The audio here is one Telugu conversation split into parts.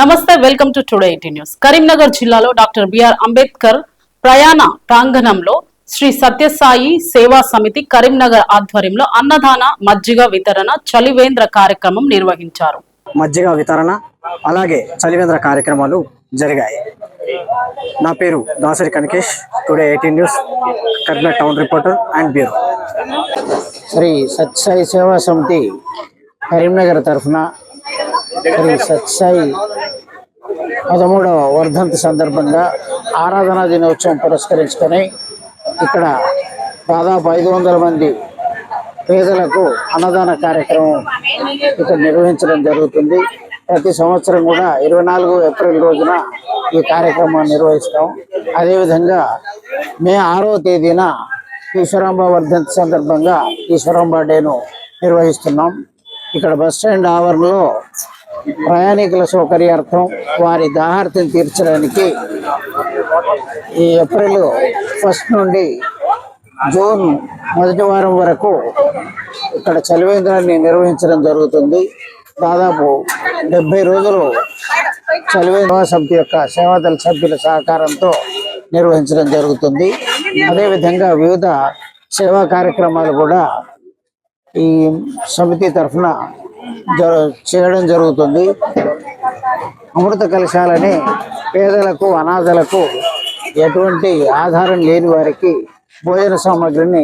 నమస్తే welcome to today eighty news. Karimnagar జిల్లాలో డాక్టర్ బిఆర్ అంబేద్కర్ ప్రయాణ ప్రాంగణంలో శ్రీ సత్యసాయి సేవా సమితి కరీంనగర్ ఆధ్వర్యంలో అన్నదాన మజ్జిగ వితరణ చలివేంద్ర కార్యక్రమం నిర్వహించారు. మజ్జిగ వితరణ అలాగే చలివేంద్ర కార్యక్రమాలు జరిగాయి. నా పేరు Dasari Kanakesh today eighteen news Kurnool town reporter and bureau. Sri Sathya Sai Seva Samithi Karimnagar తరఫున శ్రీ సత్సాయి పదమూడవ వర్ధంతి సందర్భంగా ఆరాధనా దినోత్సవం పురస్కరించుకొని ఇక్కడ దాదాపు ఐదు వందల మంది పేదలకు అన్నదాన కార్యక్రమం ఇక్కడ నిర్వహించడం జరుగుతుంది. ప్రతి సంవత్సరం కూడా ఇరవై నాలుగు ఏప్రిల్ రోజున ఈ కార్యక్రమాన్ని నిర్వహిస్తాం. అదేవిధంగా మే ఆరో తేదీన ఈశ్వరాంబ వర్ధంతి సందర్భంగా ఈశ్వరాంబ డేను నిర్వహిస్తున్నాం. ఇక్కడ బస్ స్టాండ్ ఆవరణలో ప్రయాణికుల సౌకర్యార్థం వారి దాహార్తిని తీర్చడానికి ఈ ఏప్రిల్ ఫస్ట్ నుండి జూన్ మొదటి వారం వరకు ఇక్కడ చలివేంద్రాన్ని నిర్వహించడం జరుగుతుంది. దాదాపు డెబ్బై రోజులు చలివేంద్ర సమితి యొక్క సేవాదళ సభ్యుల సహకారంతో నిర్వహించడం జరుగుతుంది. అదేవిధంగా వివిధ సేవా కార్యక్రమాలు కూడా ఈ సమితి తరఫున చేయడం జరుగుతుంది. అమృత కలశాలని పేదలకు అనాథలకు ఎటువంటి ఆధారం లేని వారికి భోజన సామాగ్రిని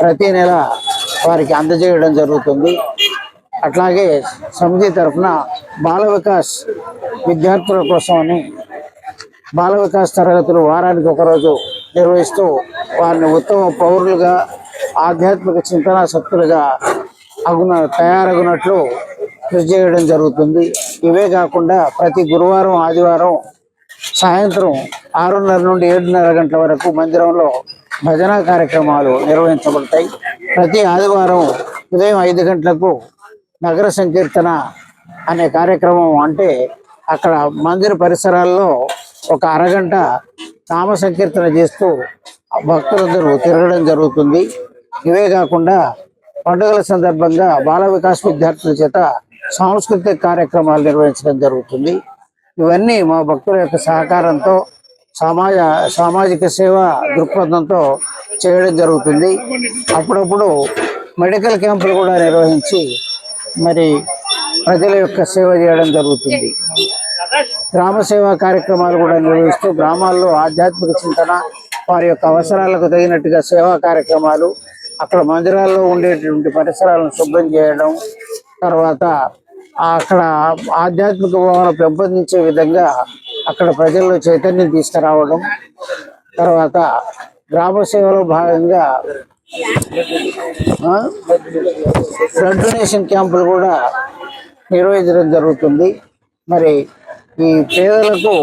ప్రతి నెల వారికి అందజేయడం జరుగుతుంది. అట్లాగే సమితి తరఫున బాల వికాస్ విద్యార్థుల కోసమని బాల వికాస్ తరగతులు వారానికి ఒకరోజు నిర్వహిస్తూ వారిని ఉత్తమ పౌరులుగా ఆధ్యాత్మిక చింతనా శక్తులుగా అగున తయారగునట్లు కృషి చేయడం జరుగుతుంది. ఇవే కాకుండా ప్రతి గురువారం ఆదివారం సాయంత్రం ఆరున్నర నుండి ఏడున్నర గంటల వరకు మందిరంలో భజన కార్యక్రమాలు నిర్వహించబడతాయి. ప్రతి ఆదివారం ఉదయం ఐదు గంటలకు నగర సంకీర్తన అనే కార్యక్రమం అంటే అక్కడ మందిర పరిసరాల్లో ఒక అరగంట నామ సంకీర్తన చేస్తూ భక్తులందరూ తిరగడం జరుగుతుంది. ఇవే కాకుండా పండుగల సందర్భంగా బాల వికాస్ విద్యార్థుల చేత సాంస్కృతిక కార్యక్రమాలు నిర్వహించడం జరుగుతుంది. ఇవన్నీ మా భక్తుల యొక్క సహకారంతో సమాజ సామాజిక సేవ దృక్పథంతో చేయడం జరుగుతుంది. అప్పుడప్పుడు మెడికల్ క్యాంపులు కూడా నిర్వహించి మరి ప్రజల యొక్క సేవ చేయడం జరుగుతుంది. గ్రామ సేవా కార్యక్రమాలు కూడా నిర్వహిస్తూ గ్రామాల్లో ఆధ్యాత్మిక చింతన వారి యొక్క అవసరాలకు తగినట్టుగా సేవా కార్యక్రమాలు అక్కడ మందిరాల్లో ఉండేటువంటి పరిసరాలను శుభ్రం చేయడం తర్వాత అక్కడ ఆధ్యాత్మిక భావన పెంపొందించే విధంగా అక్కడ ప్రజల్లో చైతన్యం తీసుకురావడం తర్వాత గ్రామ సేవలో భాగంగా ఆ, బ్లడ్ డొనేషన్ క్యాంపులు కూడా నిర్వహించడం జరుగుతుంది. మరి ఈ పేదలకు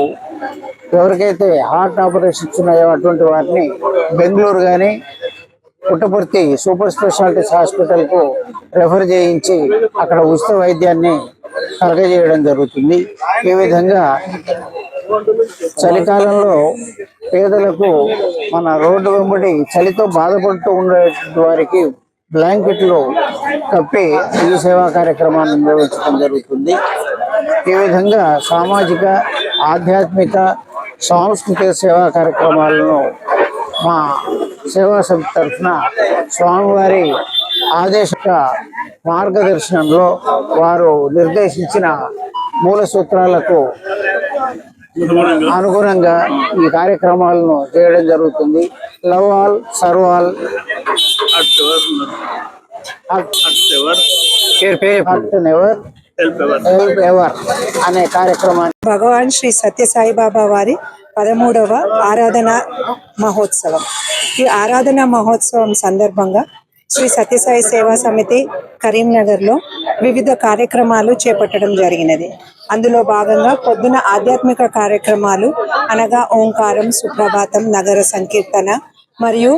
ఎవరికైతే హార్ట్ ఆపరేషన్స్ ఉన్నాయో అటువంటి వారిని బెంగళూరు కానీ పుట్టపర్తి సూపర్ స్పెషాలిటీస్ హాస్పిటల్కు రెఫర్ చేయించి అక్కడ ఉచిత వైద్యాన్ని కలగజేయడం జరుగుతుంది. ఈ విధంగా చలికాలంలో పేదలకు మన రోడ్డు వెంబడి చలితో బాధపడుతూ ఉండే వారికి బ్లాంకెట్లు కప్పి ఈ సేవా కార్యక్రమాన్ని నిర్వహించడం జరుగుతుంది. ఈ విధంగా సామాజిక ఆధ్యాత్మిక సాంస్కృతిక సేవా కార్యక్రమాలను మా సేవా సమితి తరఫున స్వామివారి ఆదేశక మార్గదర్శనంలో వారు నిర్దేశించిన మూల సూత్రాలకు అనుగుణంగా ఈ కార్యక్రమాలను చేయడం జరుగుతుంది. Love all serve all. Never help ever అనే కార్యక్రమాన్ని భగవాన్ శ్రీ సత్యసాయి బాబా వారి పదమూడవ ఆరాధన మహోత్సవం. ఈ ఆరాధన మహోత్సవం సందర్భంగా శ్రీ సత్యసాయి సేవా సమితి కరీంనగర్లో వివిధ కార్యక్రమాలు చేపట్టడం జరిగినది. అందులో భాగంగా పొద్దున ఆధ్యాత్మిక కార్యక్రమాలు అనగా ఓంకారం సుప్రభాతం నగర సంకీర్తన మరియు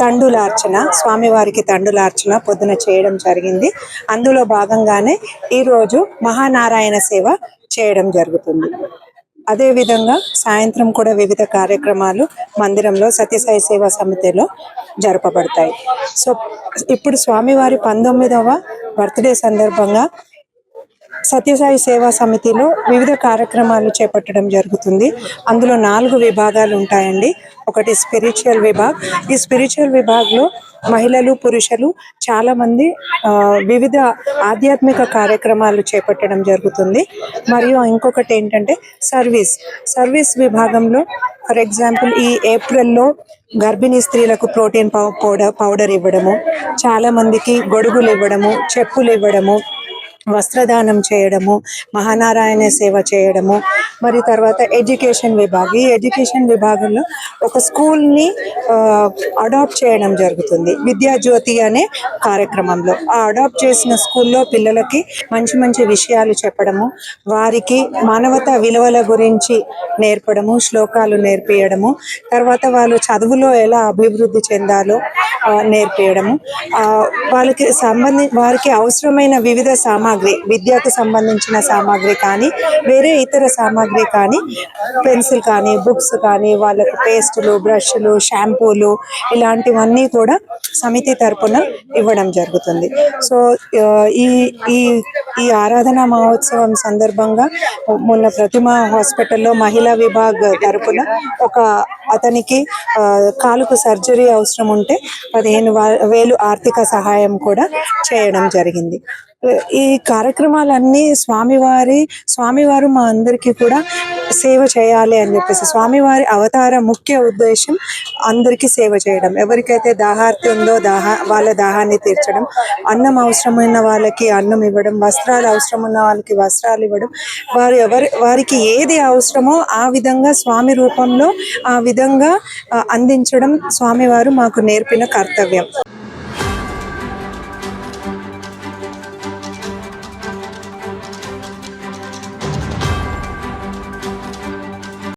తండులార్చన స్వామివారికి తండులార్చన పొద్దున చేయడం జరిగింది. అందులో భాగంగానే ఈరోజు మహానారాయణ సేవ చేయడం జరుగుతుంది. అదే విధంగా సాయంత్రం కూడా వివిధ కార్యక్రమాలు మందిరంలో సత్యసాయి సేవా సమితిలో జరపబడతాయి. సో ఇప్పుడు స్వామివారి పంతొమ్మిదవ బర్త్డే సందర్భంగా సత్యసాయి సేవా సమితిలో వివిధ కార్యక్రమాలు చేపట్టడం జరుగుతుంది. అందులో నాలుగు విభాగాలు ఉంటాయండి. ఒకటి స్పిరిచువల్ విభాగ్. ఈ స్పిరిచువల్ విభాగ్లో మహిళలు పురుషులు చాలామంది ఆ, వివిధ ఆధ్యాత్మిక కార్యక్రమాలు చేపట్టడం జరుగుతుంది. మరియు ఇంకొకటి ఏంటంటే సర్వీస్. సర్వీస్ విభాగంలో ఫర్ ఎగ్జాంపుల్ ఈ ఏప్రిల్లో గర్భిణీ స్త్రీలకు ప్రోటీన్ పౌడర్ పౌడర్ ఇవ్వడము చాలా మందికి గొడుగులు ఇవ్వడము చెప్పులు ఇవ్వడము వస్త్రదానం చేయడము మహానారాయణ సేవ చేయడము మరి తర్వాత ఎడ్యుకేషన్ విభాగం. ఈ ఎడ్యుకేషన్ విభాగంలో ఒక స్కూల్ని అడాప్ట్ చేయడం జరుగుతుంది. విద్యాజ్యోతి అనే కార్యక్రమంలో. ఆ అడాప్ట్ చేసిన స్కూల్లో పిల్లలకి మంచి మంచి విషయాలు చెప్పడము వారికి మానవత విలువల గురించి నేర్పడము శ్లోకాలు నేర్పియడము తర్వాత వాళ్ళు చదువులో ఎలా అభివృద్ధి చెందాలో నేర్పియడము. వాళ్ళకి సంబంధి వారికి అవసరమైన వివిధ సామాగ్రి విద్యకు సంబంధించిన సామాగ్రి కానీ వేరే ఇతర సామాగ్రి కానీ పెన్సిల్ కానీ బుక్స్ కానీ వాళ్ళకు పేస్టులు బ్రష్లు షాంపూలు ఇలాంటివన్నీ కూడా సమితి తరపున ఇవ్వడం జరుగుతుంది. సో ఈ ఈ ఈ ఆరాధన మహోత్సవం సందర్భంగా మొన్న ప్రతిమ హాస్పిటల్లో మహిళా విభాగ్ తరపున ఒక అతనికి కాలుకు సర్జరీ అవసరం ఉంటే పదిహేను వేలు ఆర్థిక సహాయం కూడా చేయడం జరిగింది. ఈ కార్యక్రమాలన్నీ స్వామివారి స్వామివారు మా అందరికీ కూడా సేవ చేయాలి అని చెప్పేసి స్వామివారి అవతార ముఖ్య ఉద్దేశం అందరికీ సేవ చేయడం. ఎవరికైతే దాహార్తి ఉందో దాహ వాళ్ళ దాహాన్ని తీర్చడం అన్నం అవసరమైన వాళ్ళకి అన్నం ఇవ్వడం వస్త్రాలు అవసరం ఉన్న వాళ్ళకి వస్త్రాలు ఇవ్వడం వారు ఎవరి వారికి ఏది అవసరమో ఆ విధంగా స్వామి రూపంలో ఆ విధంగా అందించడం స్వామివారు మాకు నేర్పిన కర్తవ్యం.